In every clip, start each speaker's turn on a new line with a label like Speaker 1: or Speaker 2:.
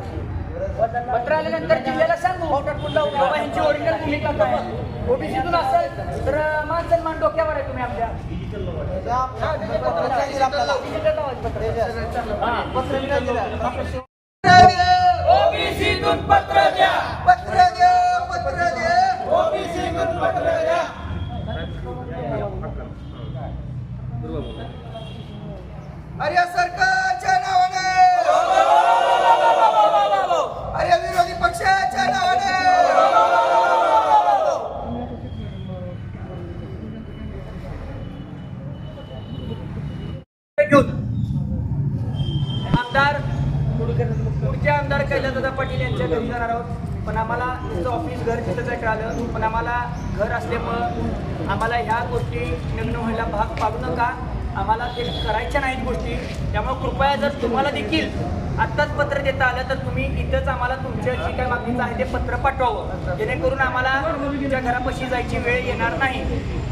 Speaker 1: पत्र आल्यानंतर जिल्ह्याला सांगू बाबा यांची ओरिजिनल भूमिका काय ओबीसीतून असेल तर मान सन्मान डोक्यावर आहे तुम्ही आमच्या डिजिटल लावायचं पत्र. ओबीसीतून पत्र द्या
Speaker 2: पत्र द्या पत्र द्या
Speaker 1: ओबीसीतून पत्र द्या
Speaker 2: अरे या सरकारच्या नावाने. अरे विरोधी पक्षाच्या नावाने.
Speaker 1: आमदार पुढचे आमदार कैलासदादा पाटील यांच्या घरी जाणार आहोत. पण आम्हाला तुमचं ऑफिस घर तिथंच आहे कळालं. पण आम्हाला घर असल्यामुळं आम्हाला ह्या गोष्टी लग्न व्हायला भाग पाडू नका. आम्हाला ते करायच्या नाहीत गोष्टी. त्यामुळे कृपया जर तुम्हाला देखील आत्ताच पत्र देता आलं तर तुम्ही इथंच आम्हाला तुमच्या जी काय मागणीचं आहे ते पत्र पाठवावं. जेणेकरून आम्हाला तुमच्या घरापाशी जायची वेळ येणार नाही.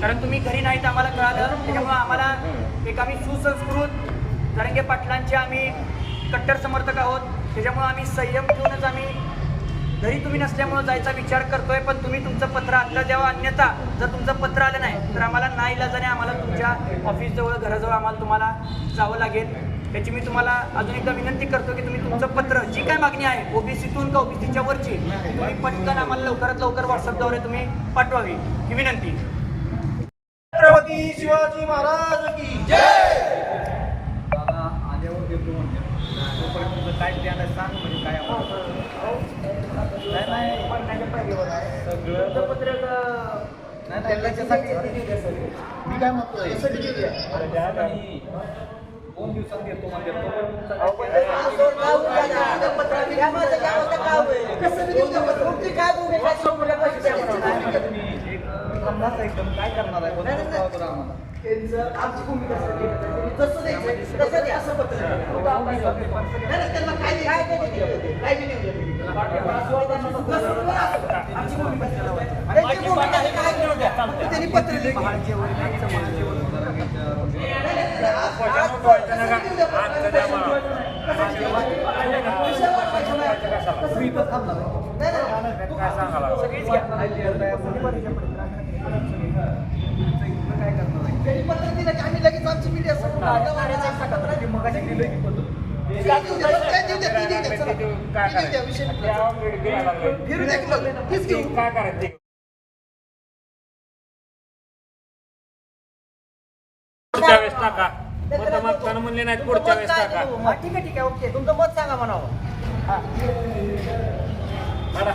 Speaker 1: कारण तुम्ही घरी नाहीत आम्हाला कळालं. त्याच्यामुळं आम्हाला एक आम्ही सुसंस्कृत जरंगे पाटलांचे आम्ही कट्टर समर्थक आहोत. त्याच्यामुळं आम्ही संयम ठेवूनच आम्ही घरी तुम्ही नसल्यामुळे जायचा विचार करतोय पण तुम्ही तुमचं पत्र आत्ता द्यावं अन्यथा जर तुमचं पत्र आलं नाही तर आम्हाला नाही इलाजाने आम्हाला तुमच्या ऑफिसजवळ घराजवळ आम्हाला तुम्हाला जावं लागेल. त्याची मी तुम्हाला अजून एकदा विनंती करतो की तुम्ही तुमचं पत्र जी काय मागणी आहे ओबीसीतून का ओबीसीच्या वरची तुम्ही पटकन आम्हाला लवकरात लवकर व्हॉट्सअपद्वारे तुम्ही पाठवावी. ही विनंती.
Speaker 2: छत्रपती शिवाजी महाराज की
Speaker 3: दादा आल्यावर देतो म्हणजे तोपर्यंत तुझं काय ध्यान आहे सांग म्हणजे काय नाही नाही सगळं
Speaker 1: पत्र
Speaker 3: नाही नाही त्याच्यासाठी मी काय म्हणतोय अरे द्या नाही. दोन दिवसात देतो म्हणजे तोपर्यंत काय तुम्ही एक अंदाज एकदम काय करणार आहे कोणतं गाव बरं आम्हाला
Speaker 2: कसं पत्र दिलं.
Speaker 3: तुम्ही काय थांबणार आहे.
Speaker 1: सगळीच घ्या
Speaker 3: काय करणार
Speaker 2: त्यांनी पत्र आम्ही लगेच आमची मीडिया
Speaker 3: की पत्र.
Speaker 2: ते मग.
Speaker 4: पुढच्या वेळेस टाका मत मागताना म्हणले पुढच्या वेळेस टाका
Speaker 1: हा, ठीक आहे ठीक आहे ओके तुमचं मत सांगा म्हणावं हा.
Speaker 4: काढा.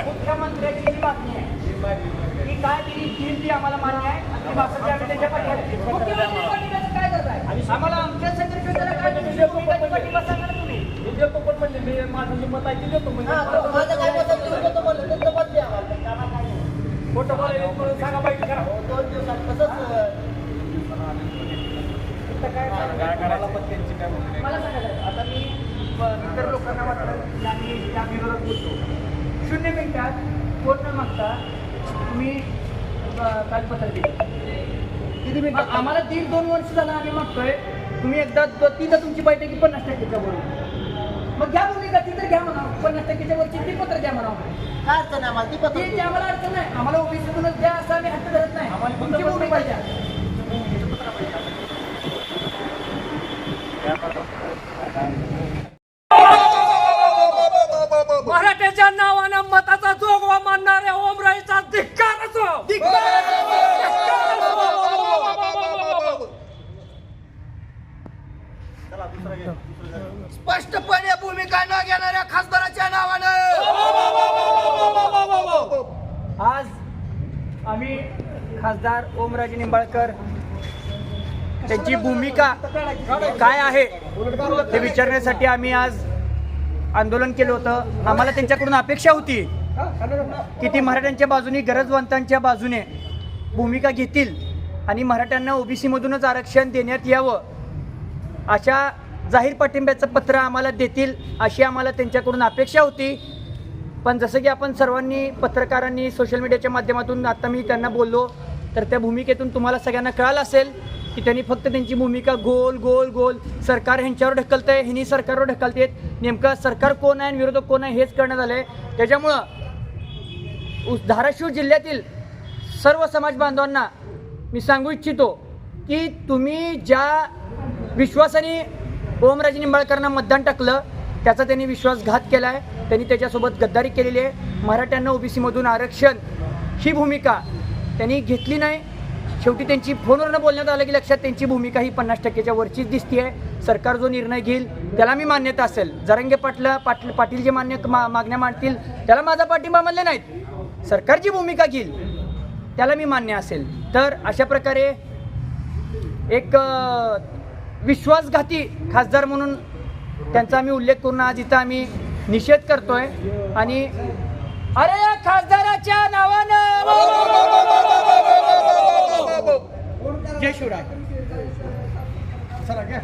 Speaker 1: मुख्यमंत्र्याची जी बातमी आहे काय दिली ती ती आम्हाला मान्य आहे आम्ही आहे. आम्हाला आमच्या सेक्रेटरीला तुम्ही
Speaker 3: मी देतो पण म्हणजे मी माझं जे मत आहे ते देतो म्हणजे
Speaker 1: खोटं बोलायला सांगा पाहिजे करा काय
Speaker 3: मला पण त्यांची काय
Speaker 1: मला सांगा इतर लोकांना की आम्ही त्या विरोधात बोलतो. शून्य मिनिटात कोण न मागता तुम्ही कागदपत्र दिली किती मिनिटात आम्हाला दीड दोन वर्ष झालं आम्ही मागतोय. तुम्ही एकदा तीनदा तुमची बैठकी पन्नास टक्केच्या वर. मग घ्या भूमिका ती तर घ्या म्हणा. पन्नास टक्केच्या वरची ती पत्र घ्या म्हणा. ती ती आम्हाला अडचण नाही. आम्हाला ओबीसीतूनच द्या असं आम्ही हट्ट धरत नाही. तुमची भूमिका द्या. या नावानं मताचा जोगवा मानणाऱ्या ओमराईचा धिक्कार स्पष्टपणे भूमिका न घेणाऱ्या खासदाराच्या नावानं. आज आम्ही खासदार ओमराजे निंबाळकर त्यांची भूमिका काय आहे ते विचारण्यासाठी आम्ही आज आंदोलन केलं होतं. आम्हाला त्यांच्याकडून अपेक्षा होती. की ती मराठ्यांच्या बाजूने गरजवंतांच्या बाजूने भूमिका घेतील आणि मराठ्यांना ओबीसीमधूनच आरक्षण देण्यात यावं. अशा जाहीर पाठिंब्याचं पत्र आम्हाला देतील अशी आम्हाला त्यांच्याकडून अपेक्षा होती. पण जसं की आपण सर्वांनी पत्रकारांनी सोशल मीडियाच्या माध्यमातून आता मी त्यांना बोललो तर त्या भूमिकेतून तुम्हाला सगळ्यांना कळालं असेल की त्यांनी फक्त त्यांची भूमिका गोल गोल गोल. सरकार ह्यांच्यावर ढकलतंय ह्यांनी सरकारवर ढकलतेत. नेमकं सरकार कोण आहे आणि विरोधक कोण आहे हेच करण्यात आलं आहे त्याच्यामुळं धाराशिव जिल्ह्यातील सर्व समाज बांधवांना मी सांगू इच्छितो की तुम्ही ज्या विश्वासाने ओमराजे निंबाळकरांना मतदान टाकलं त्याचा त्यांनी विश्वासघात केला आहे त्यांनी त्याच्यासोबत गद्दारी केलेली आहे. मराठ्यांना ओबीसीमधून आरक्षण ही भूमिका त्यांनी घेतली नाही. शेवटी त्यांची फोनवरनं बोलण्यात आलं की लक्षात त्यांची भूमिका ही पन्नास टक्क्याच्या वरचीच दिसते आहे सरकार जो निर्णय घेईल त्याला मी मान्यता असेल. जरंगे पाटला पाटील पाटील जे मान्य मा मागण्या मांडतील त्याला माझा पाठिंबा म्हणले नाहीत. सरकारची भूमिका घेईल त्याला मी मान्य असेल. तर अशा प्रकारे एक विश्वासघाती खासदार म्हणून त्यांचा आम्ही उल्लेख करून आज इथं आम्ही निषेध करतोय. आणि अरे या खासदाराच्या नावानं जय शिवराय.
Speaker 3: चला घ्या.